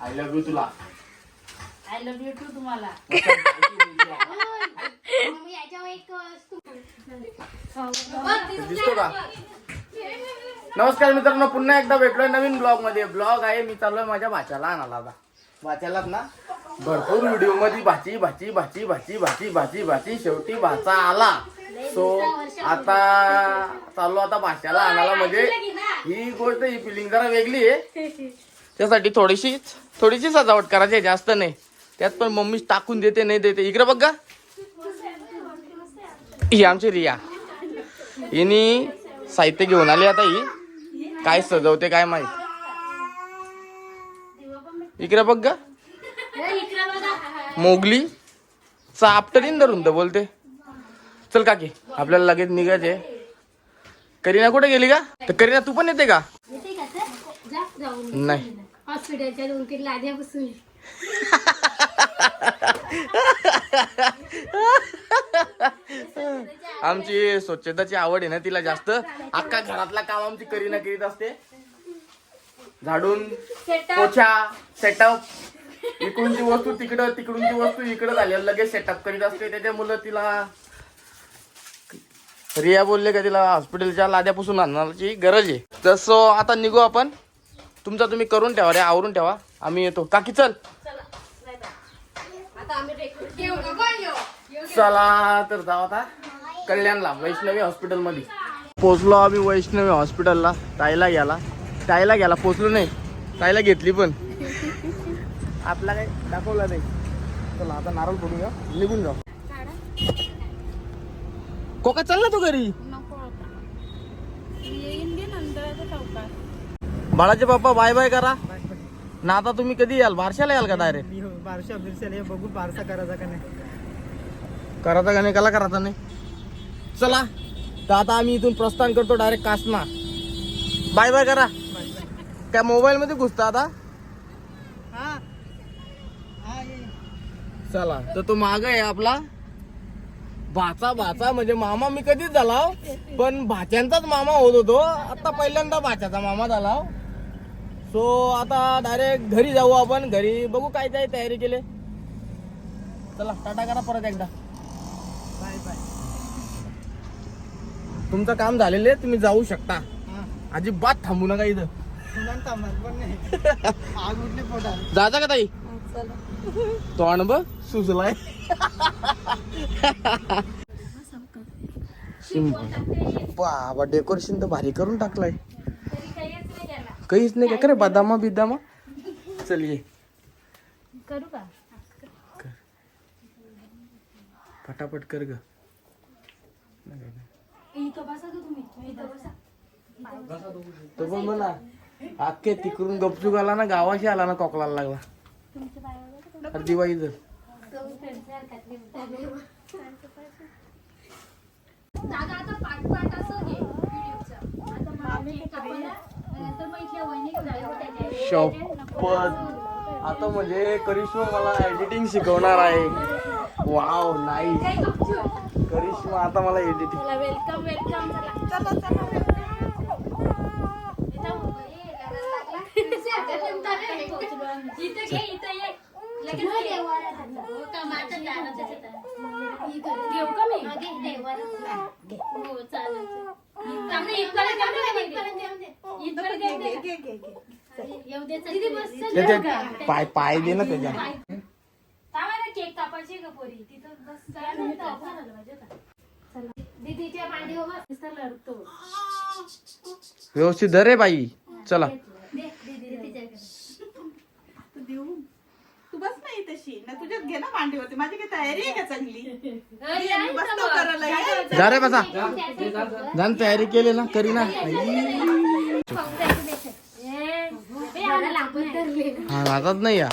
I love you तुला. I love you too तुम्हाला. दिसतो का? नमस्कार मित्रांनो पुन्हा एकदा भेटलोय नवीन ब्लॉगमध्ये ब्लॉग आहे मी चाललोय माझ्या भाच्याला आणायला आता. भाच्यालाच ना भरपूर व्हिडिओमध्ये भाची भाची भाची भाची भाची भाची भाची शेवटी भाचा आला. सो आता चाललो आता भाच्याला आणायला म्हणजे ही गोष्ट ही फिलिंग जरा वेगळी आहे. त्यासाठी थोडीशीच थोडीशी सजावट करायची आहे, जास्त नाही. त्यात पण मम्मी टाकून देते नाही देते. इकडे बघ का ही आमची रिया. हिनी साहित्य घेऊन आली आता ही. काय सजवते काय माहीत. इकडे बघ ग. मोगली. चापटरीन धरून तर बोलते. चल काकी आपल्याला लगेच निघायचे करीना कुठे गेली का? तर करीना तू पण येते का? येते का सर? जा जाऊन नाही. हॉस्पिटलच्या दोन तीन लाद्या बसून आमची स्वच्छताची आवड आहे ना तिला जास्त. अख्खा घरातला काम आमची करीना करीत असते. झाडून पोछा सेटअप इकडूनची वस्तू तिकडं तिकडूनची वस्तू इकडं झाली. लगेच सेटअप करीत असते. त्याच्यामुळं तिला रिया बोलले का तिला हॉस्पिटलच्या लाद्यापासून आणण्याची गरज आहे? तसं आता निघू आपण. तुमचा तुम्ही करून ठेवा रे आवरून ठेवा. आम्ही येतो. काकी चल. चला तर जाऊ आता. कल्याणला वैष्णवी हॉस्पिटलमध्ये पोचलो आम्ही वैष्णवी हॉस्पिटलला. ताईला घ्याला ताईला गेला पोचलो नाही. ताईला घेतली पण. आपला काही दाखवला नाही. चला आता नारळ फोडून निघून जाऊ. कोका चल ना तू घरी? बाळाचे पप्पा बाय बाय करा. ना आता तुम्ही कधी याल? बारशाला याल का डायरेक्ट बारशा बिरशाला हे बघू बारसा करायचा का नाही? करायचा का नाही? कला करायचा नाही? चला. तर आता आम्ही इथून प्रस्थान करतो डायरेक्ट कासना. बाय बाय करा. काय मोबाईल मध्ये घुसता आता. हा. हा ये. चला. तर तो माग आहे आपला. भाचा भाचा म्हणजे मामा मी कधीच झाला हो. पण भाच्यांचाच मामा होत होतो. आता पहिल्यांदा भाच्याचा मामा झाला सो आता डायरेक्ट घरी जाऊ आपण. घरी बघू काय काय तयारी केली. चला टाटा करा परत एकदा. Bye bye. तुमचं काम झालेलं आहे तुम्ही जाऊ शकता. अजिबात थांबू नका इथं. थांबणार पण नाही. आग उठली पोटात. जायचा का ताई? तोंड बघ. सुचलाय बाबा डेकोरेशन तर भारी करून टाकलाय. काहीच नाही का? करे बदामा बिदामा? चल ये. करू का? फटाफट कर ग. तो पण म्हणा अख्खे तिकडून गपचूक आला ना गावाशी आला ना कोकलाला लागला. दिवाळी जर. शपथ. आता म्हणजे करिश्मा मला एडिटिंग शिकवणार आहे. वाव नाही करिश्मा आता मला एडिटिंग वेलकम वेलकम चला चला इथं घे इथं ये लगेच घे. हो का, माझ्या दारातच येतं. घेऊ का मी हो चालेल इथपर्यंत दे इथपर्यंत दे येऊ दे चल. पाय पाय दे ना त्याच्या केक कापायची का पोरी तिथं बस दीदीच्या मांडीवर लढतो. व्यवस्थित धर रे बाई चला दे, दीदी, दीदीच्याकडे. तू देऊ तू बस नाही तशी ना तुझ्यात घे ना मांडीवरती माझी काही तयारी आहे का चांगली आहे बसतो. करायला ये. जा रे बसा जाण तयारी केली ना करी ना. हा नातात नाही या.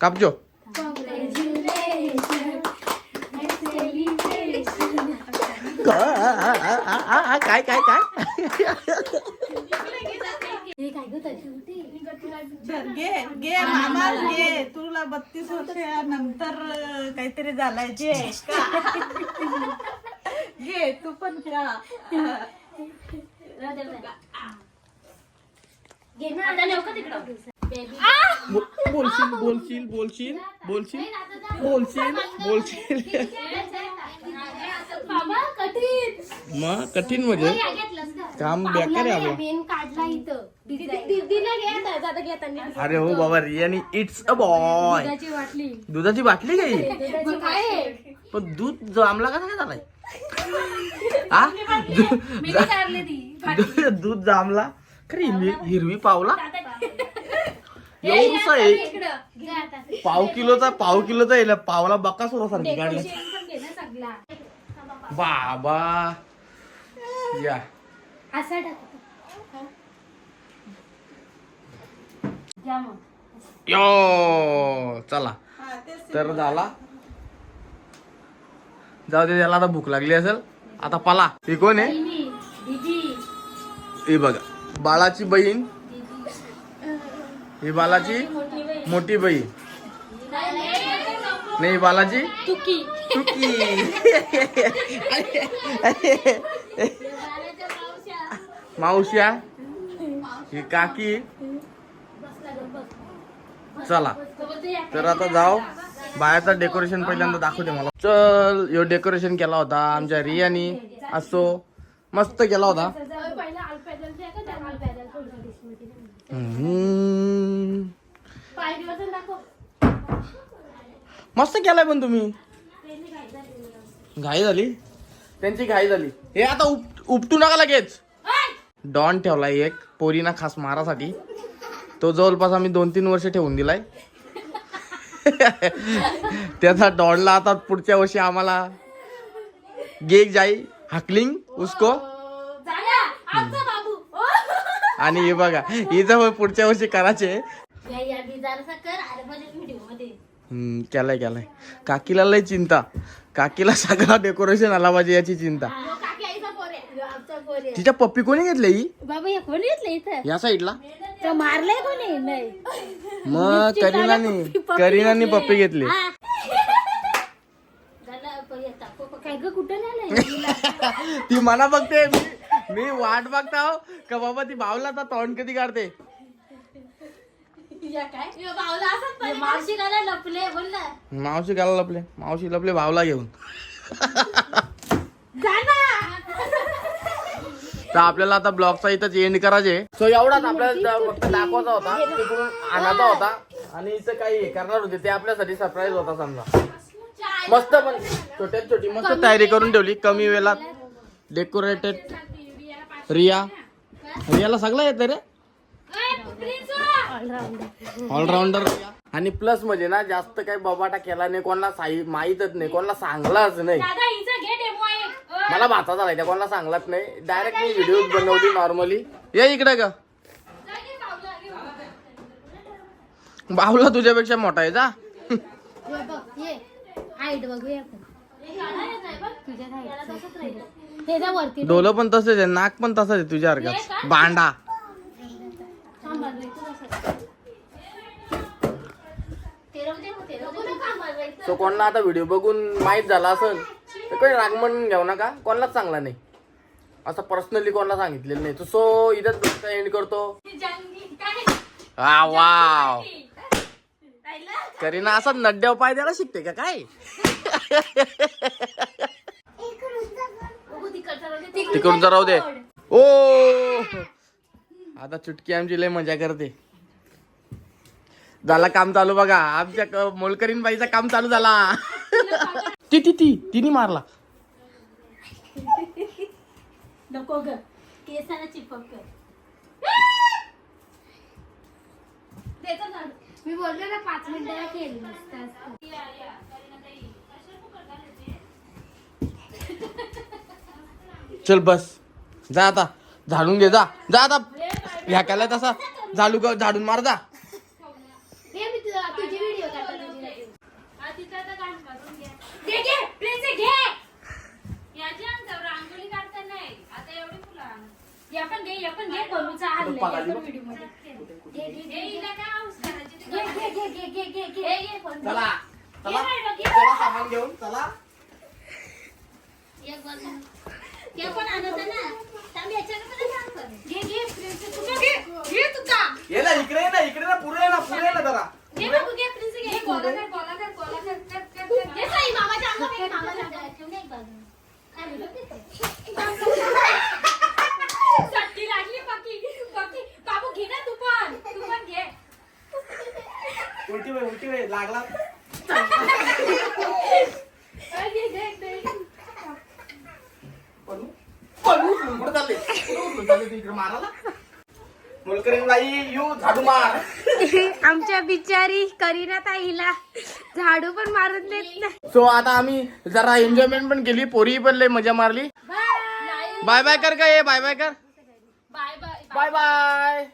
कापजो काय काय काय हे काय गं त्याच्यावरती? धर, घे घे मामा घे. तुला बत्तीस वर्ष नंतर अं, काहीतरी झालाय जे घे तू पण. बोलशील बोलशील बोलशील बोलशील? बोलशील बोलशील? बाबा कठीण. मग कठीण म्हणजे? काम बेकार आहे काढला इथं. दीदीला. अरे हो बाबा रियानी इट्स अ बॉय दुधाची बाटली. दुधाची बाटली काही? दुधाची काय आहे? पण दूध जांभला कसा काय झालाय? हा? मी नाही काढली ती दूध- दूध जांभला खरी हिरवी हिरवी पावला? एवढसा आहे इकडं. घे आता. पाव किलोचा पाव किलोचा येईल पावला बक्का सारखी काढला Decoration पण घे ना सगळा. बाबा. या. असा टाक घ्या मग. यो चला. तर झाला. जाऊ दे त्याला आता भूक लागली असेल. आता पला. ही कोण आहे? ही बघा. बाळाची बहीण. ही बालाची मोठी बहीण. नाही बालाची चुकी चुकी मावश्या. ही काकी. चला. तर आता जाओ बाहेरचा डेकोरेशन पहिल्यांदा दाखवते मला. चल यो डेकोरेशन केला होता आमच्या रियानी असो. मस्त केला होता. दाखव मस्त केलाय पण तुम्ही. घाई झाली? त्यांची घाई झाली. हे आता उप उपटू नका लगेच. डॉन ठेवलाय एक पोरीना खास मारासाठी. तो जवळपास आम्ही दोन तीन वर्ष ठेवून दिलाय. त्याचा डॉनला आता पुढच्या वर्षी आम्हाला गेक जाई हकलिंग उसको. आणि हे बघा हिचं पुढच्या वर्षी करायचे. केलाय केलाय. काकीला लय चिंता. काकीला सगळा डेकोरेशन आला पाहिजे याची चिंता. तिच्या पप्पी कोणी घेतले ही? बाबा कोणी घेतलं इथं? या साईडला तो मारलंय कोणी? नाही. मग करीनानी करीनानी पप्पी घेतली. काय ग कुठं ती मना बघते मी मी वाट बघता हो का बाबा ती बावला तर तोंड कधी काढते? या काय? यो बावला असंच पाहिजे. मावशी गाला लपले बोल ना. मावशी घाला लपले. मावशी लपले भावला घेऊन. तर आपल्याला आता ब्लॉगचा इथंच एंड करायचे. सो एवढाच आपल्याला फक्त दाखवायचा होता तिकडून आणायचा होता. आणि इथं काही करणार होते ते आपल्यासाठी सरप्राईज होता समजा. मस्त पण छोट्यात छोटी मस्त तयारी करून ठेवली कमी वेळात डेकोरेटेड रिया. रियाला सगळं येतं रे. ऑलराऊंडर आणि प्लस म्हणजे ना जास्त काही बबाटा केला नाही कोणाला साई माहीतच नाही कोणाला सांगलाच नाही. मला भाचा झालाय त्या कोणाला सांगलाच नाही. डायरेक्ट मी व्हिडिओ बनवली नॉर्मली ये इकडे ग. बाहुला तुझ्यापेक्षा मोठा आहे जा. तुझ्या. हे डोलं पण तसंच आहे नाक पण तसंच आहे तुझ्यासारखंच बांडा थांब बाजूला, इथं बसायचं. तेरव दे मग, तेरव दे. सो कोणाला आता व्हिडिओ बघून माहीत झाला असेल तर काही राग म्हणून घेऊ नका कोणालाच चांगला नाही असं पर्सनली कोणाला सांगितलेलं नाही तर सो इथंच एंड करतो? हा वाव करीना असा नड्ड्यावर पाय द्यायला शिकते का काय. तिकडून राहू दे. ओ आता चुटकी आमची लय मजा करते झाला काम चालू बघा. आमच्या मोलकरीन बाईचा काम चालू झाला. ती ती ती तिने मारला. नको ग. केसाला चिपक. मी बोललो ना पाच मिनिटाला केली. चल बस. जा आता. झाडून घे जा. जा आता. ह्या केला तसा झाडू ग- झाडून मार जा घे मी तुझा तुझी व्हिडिओ काढतो तुझी video. घे, घे, प्रिन्सी, घे. या पण घे, कोलूचा हल्ला video मध्ये. घे, घे, घे, घे. घे, घे, घे, घे, घे, घे, घे. घे, घे, कोलू. चला चला. चला सामान घेऊन चला. एक बाजू ते पण आणत ना. थांब पण छान कर. घे घे प्रिन्स. तू घे घे तुझा. ये ना इकडे ना इकडे ना ये ना ये ना जरा. घे बाबू घे प्रिन्स घे. गोला कर गोला कर गोला कर कर कर घे साई मामाच्या अंगावर मामाच्या अंगावर. ठेव ना एक बाजू खाली बघ तिथे. चटणी लागली बाकी बाकी बाबू घे ना तू पण तू पण घे उलटी वे उलटी वे लागला घे घे घे पळू पळू कुठे चालले? कुठे उचलून चालले तू इकडे मारायला? मोलकरीण बाई यू झाडू मार. आमच्या बिचारी करीना ताईला झाडू पण मारून देत नाही. सो आता आम्ही जरा एन्जॉयमेंट पण केली पोरी पण लय मजा मारली. बाय बाय बाय कर का ये? बाय बाय कर. Bye bye bye bye